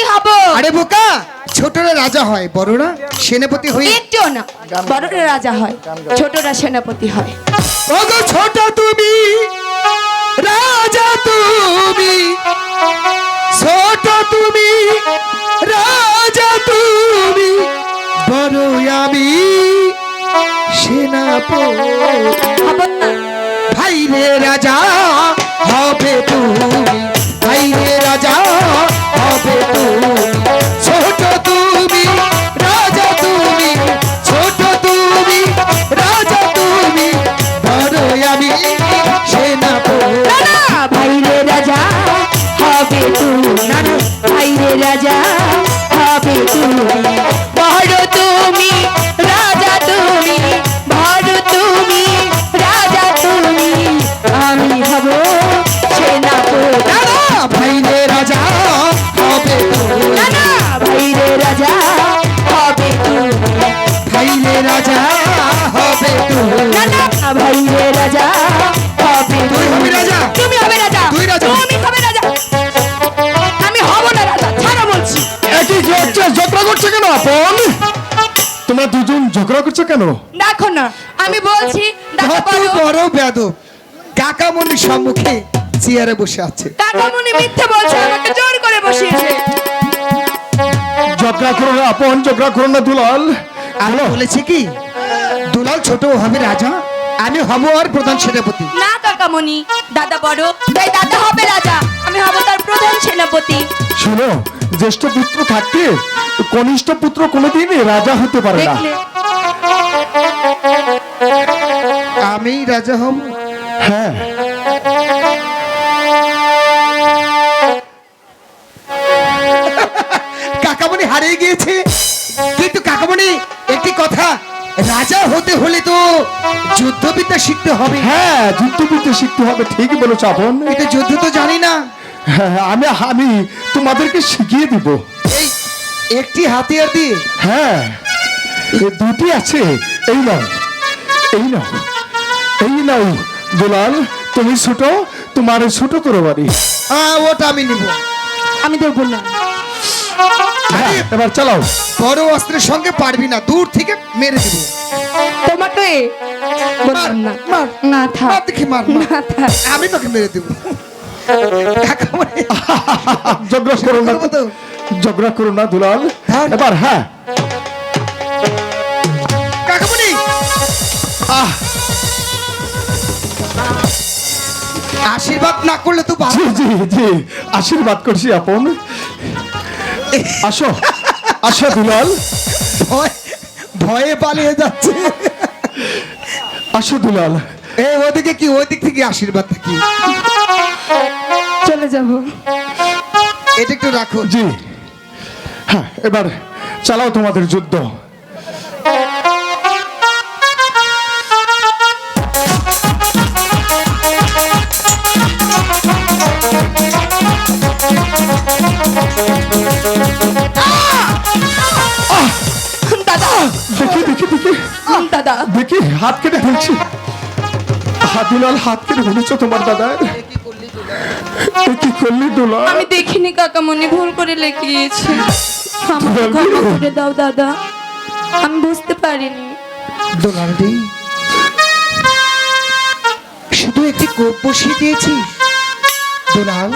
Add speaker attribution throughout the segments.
Speaker 1: সেনাপতি হব।
Speaker 2: আরে বোকা ছোটরা রাজা হয় বড়রা সেনাপতি হই
Speaker 1: একটু না বড়রা রাজা হয় ছোটরা সেনাপতি হয়।
Speaker 2: ওগো ছোট তুমি রাজা তুমি ছোট তুমি রাজা তুমি বড় আমি সেনাপতি।
Speaker 1: হব না।
Speaker 2: ভাই রে রাজা হবে তুমি। রাজা হবে তুমি
Speaker 3: ঝগড়া করছ কেন?
Speaker 1: দেখো না আমি বলছি
Speaker 2: বড় বেদব কাকামণির সম্মুখে চেয়ারে বসে আছে।
Speaker 1: কাকামুনি মিথ্যে বলছে আমাকে জোর করে বসিয়েছে।
Speaker 3: ঝগড়া করো না আপন ঝগড়া করো না দুলাল।
Speaker 2: আমি বলেছি কি দুলাল ছোট হবে রাজা। আমি হব আর প্রধান সেনাপতি।
Speaker 1: না কাকামণি দাদা বড়। তাই দাদা হবে রাজা। আমি হব তার প্রধান সেনাপতি।
Speaker 3: শোনো জ্যেষ্ঠ পুত্র থাকতে কনিষ্ঠ পুত্র কোনোদিনই রাজা হতে পারে না।
Speaker 2: আমি রাজা হব
Speaker 3: হ্যাঁ।
Speaker 2: কাকামণি হারিয়ে গিয়েছে। কিন্তু কাকামণি একটি কথা রাজা হতে হলে তো যুদ্ধবিদ্যা শিখতে হবে।
Speaker 3: হ্যাঁ যুদ্ধবিদ্যা শিখতে হবে ঠিকই বলেছ আপন।
Speaker 2: কিন্তু যুদ্ধ তো জানি না।
Speaker 3: আমি আমি তোমাদেরকে শিখিয়ে দিব।
Speaker 2: এই একটি হাতিয়ার দিয়ে?
Speaker 3: হ্যাঁ এ দুটি আছে। এই নাও এই নাও এই নাও দুলাল তুমি ছোট তোমার ছোট করে বাড়ি
Speaker 2: ওটা আমি নিব।
Speaker 1: আমি দেবো না।
Speaker 3: হ্যাঁ, এবার চালাও।
Speaker 2: বড় অস্ত্রের সঙ্গে পারবি না দূর থেকে মেরে দিব।
Speaker 1: তোমাকে না
Speaker 2: মার
Speaker 1: না।
Speaker 2: মার।
Speaker 1: থাক।
Speaker 2: দেখি মার।
Speaker 1: না থাক।
Speaker 2: আমি তোকে মেরে দেব।
Speaker 3: ঝগড়া করো না। ঝগড়া করো না দুলাল। এবার হ্যাঁ।
Speaker 2: কাকামণি!
Speaker 3: আহ।
Speaker 2: আশীর্বাদ না করলে তো
Speaker 3: জি জি জি। আশীর্বাদ করছি আপন। আসো আসো দুলাল।
Speaker 2: ভয় ভয়ে পালিয়ে যাচ্ছে।
Speaker 3: আসো দুলাল।
Speaker 2: এই ওদিকে কি ওই দিক থেকে আশীর্বাদ থাকি
Speaker 1: যাব।
Speaker 2: এটা একটু রাখো
Speaker 3: জি। হ্যাঁ এবার চালাও তোমাদের যুদ্ধ।
Speaker 1: দাদা।
Speaker 3: দেখি দেখি দেখি।
Speaker 1: দাদা।
Speaker 3: দেখি হাত কেটে ফেলছি। হাত দুলাল হাত কেটে ফেলেছো তোমার দাদা। এ কি করলি দুলাল
Speaker 1: আমি দেখিনি কাকামণি ভুল করে লেখিয়েছি। আমাকে ক্ষমা করে দাও দাদা। আমি বুঝতে পারিনি।
Speaker 2: দোলালদি শুধু একটি কোপ বসিয়ে দোলাল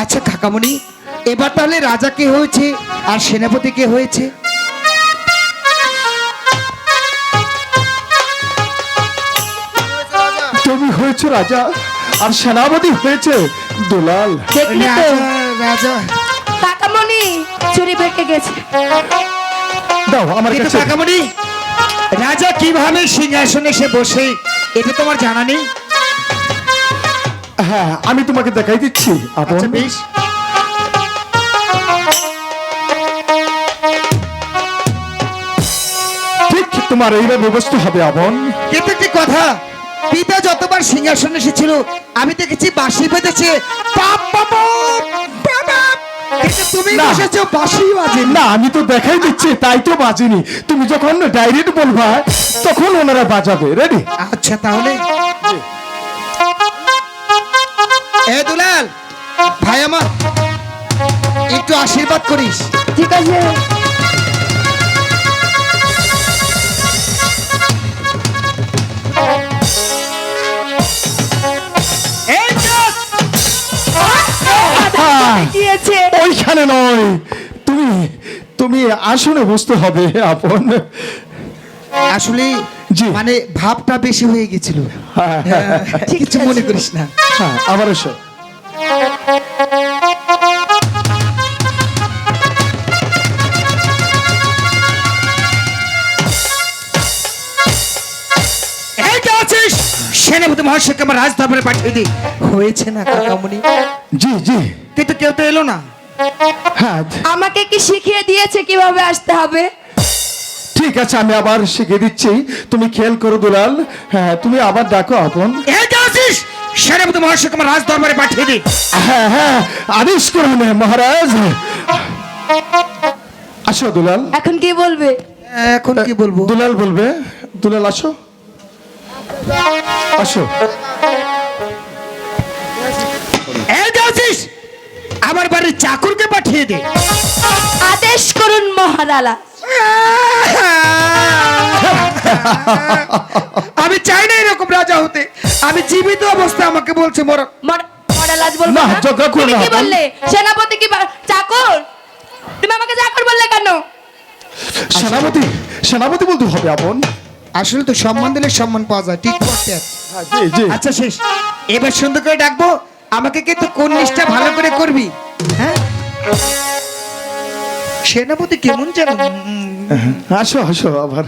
Speaker 2: আচ্ছা কাকামণি এবার তাহলে রাজা কে হয়েছে আর সেনাপতি কে হয়েছে?
Speaker 3: তুমি হয়েছে রাজা। আর সেনাপতি হয়েছে দুলাল।
Speaker 1: দেখলি তো।
Speaker 2: রাজা রাজা।
Speaker 1: কাকামণি চুরি গেছে।
Speaker 3: দাও আমার কাছে।
Speaker 2: কাকামণি রাজা কীভাবে সিংহাসনে সে বসে এটা তোমার জানা নেই?
Speaker 3: হ্যাঁ আমি তোমাকে দেখাই দিচ্ছি আপন।
Speaker 2: আচ্ছা বেশ।
Speaker 3: ঠিক তোমার এইভাবে ব্যবস্থা হবে আপন।
Speaker 2: কিন্তু একটি কথা? পিতা যতবার সিংহাসনে এসেছিল আমি দেখেছি বাঁশি বেঁধেছে। পাপ পাপ পাপ, পাপ। কিন্তু তুমি বসেছো বাঁশি বাজে
Speaker 3: না আমি তো দেখাই দিচ্ছি তাই তো বাজিনি। তুমি যখন ডাইরেক্ট বলবা তখন ওনারা বাজাবে। রেডি
Speaker 2: আচ্ছা তাহলে। এ দুলাল ভাই আমার একটু আশীর্বাদ করিস।
Speaker 1: ঠিক আছে।
Speaker 3: তুমি আসনে বসতে হবে আপন।
Speaker 2: আসলে
Speaker 3: জি।
Speaker 2: মানে ভাবটা বেশি হয়ে গেছিল।
Speaker 3: হ্যাঁ,
Speaker 2: কিছু মনে করিস না।
Speaker 3: হ্যাঁ আবার এসো
Speaker 2: সেনাপতি মহাশয়কে আমার রাজ দরবারে পাঠিয়ে দি। হয়েছে না কাকামণি?
Speaker 3: জি জি।
Speaker 2: কিন্তু কেউ তো এলো না।
Speaker 1: আমাকে কি শিখিয়ে দিয়েছে কীভাবে আসতে হবে?
Speaker 3: ঠিক আছে আমি আবার শিখে দিচ্ছি। তুমি খেয়াল করো দুলাল। হ্যাঁ তুমি আবার ডাকো আপন।
Speaker 2: সেনাপতি রাজ দরবারে পাঠিয়ে দি
Speaker 3: হ্যাঁ হ্যাঁ আদেশ করুন মহারাজ। আসো দুলাল।
Speaker 1: এখন কি বলবে?
Speaker 2: এখন কি বলব?
Speaker 3: দুলাল বলবে। দুলাল আসো। আসো।
Speaker 2: এই কে আছিস আমার বাড়ির চাকরকে পাঠিয়ে দে।
Speaker 1: আদেশ করুন মহারালা।
Speaker 2: আমি চাই না এরকম রাজা হতে। আমি জীবিত অবস্থায় আমাকে বলছে মর।
Speaker 1: মহারাজ বলব
Speaker 3: না,
Speaker 1: না।
Speaker 3: জগা করো না,
Speaker 1: কি বললে? সেনাপতি কি চাকর? তুমি আমাকে চাকর বললে কেন?
Speaker 3: সেনাপতি সেনাপতি বলতে হবে আপন।
Speaker 2: আসলে তো সম্মান দিলে সম্মান পাওয়া যায় ঠিক করতে।
Speaker 3: হ্যাঁ, জি জি।
Speaker 2: আচ্ছা শেষ। এবার সুন্দর করে ডাকবো। আমাকে কিন্তু কোন নিষ্ঠা ভালো করে করবি? হ্যাঁ? সেনাপতি কেমন যেন
Speaker 3: আসো আসো আবার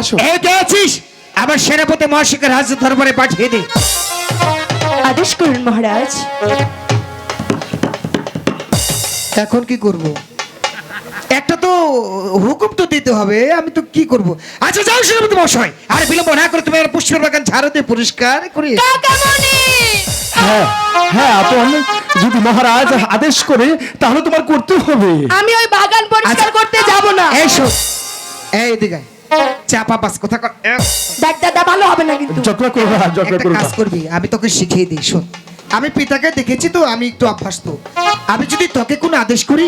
Speaker 3: আসো।
Speaker 2: এই কে আছিস? আবার সেনাপতি মহাশিকের রাজ্য দরবারে পাঠিয়ে দে।
Speaker 1: আদেশ করুন মহারাজ।
Speaker 2: এখন কি করব? একটা তো হুকুম তো দিতে হবে আমি তো কি করব? আচ্ছা যাও সেনাপতি মহাশয়। আর বিলম্ব না করে তুমি আমার পুষ্পের বাগান ঝাড়ু দিয়ে পরিষ্কার করে
Speaker 3: হ্যাঁ। হ্যাঁ আপন যদি মহারাজ আদেশ করে তাহলে তোমার করতে হবে।
Speaker 1: আমি ওই বাগান পরিষ্কার
Speaker 2: আচ্ছা।
Speaker 1: করতে যাব না।
Speaker 2: এই শোন এই দিকে চাপা পাস কথা কর
Speaker 1: দেখ দাদা ভালো হবে না কিন্তু।
Speaker 3: ঝগড়া করবে
Speaker 2: একটা
Speaker 3: করবে
Speaker 2: কাজ করবি আমি তোকে শিখিয়ে দিই শোন। আমি পিতাকে দেখেছি তো আমি একটু অভ্যস্ত। আমি যদি তোকে কোনো আদেশ করি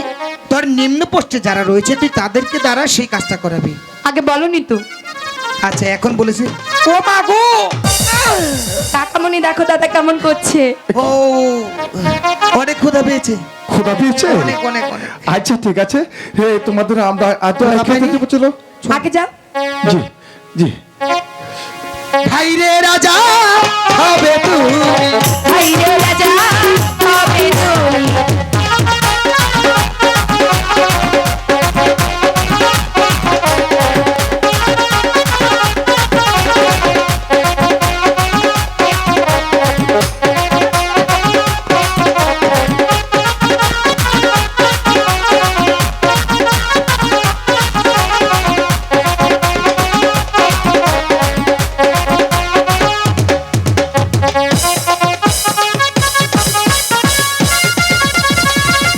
Speaker 2: তোর নিম্ন পোস্টে যারা রয়েছে তুই তাদেরকে দ্বারা সেই কাজটা করাবি।
Speaker 1: আগে বলনি তো।
Speaker 2: আচ্ছা এখন বলেছি। ও মা গো!
Speaker 1: কাকামণি দেখো দাদা কেমন করছে।
Speaker 2: ও অনেক ক্ষুধা পেয়েছে।
Speaker 3: খোদা পেয়েছে?
Speaker 2: অনেক অনেক অনেক।
Speaker 3: আচ্ছা ঠিক আছে। হে তোমাদের আমরা এত
Speaker 2: খোদা
Speaker 3: খেতে? দেবো চলো।
Speaker 1: আগে যাও।
Speaker 3: জি জি।
Speaker 2: ভাই রে রাজা হবে তুই।
Speaker 1: ভাই রে রাজা হবে তুমি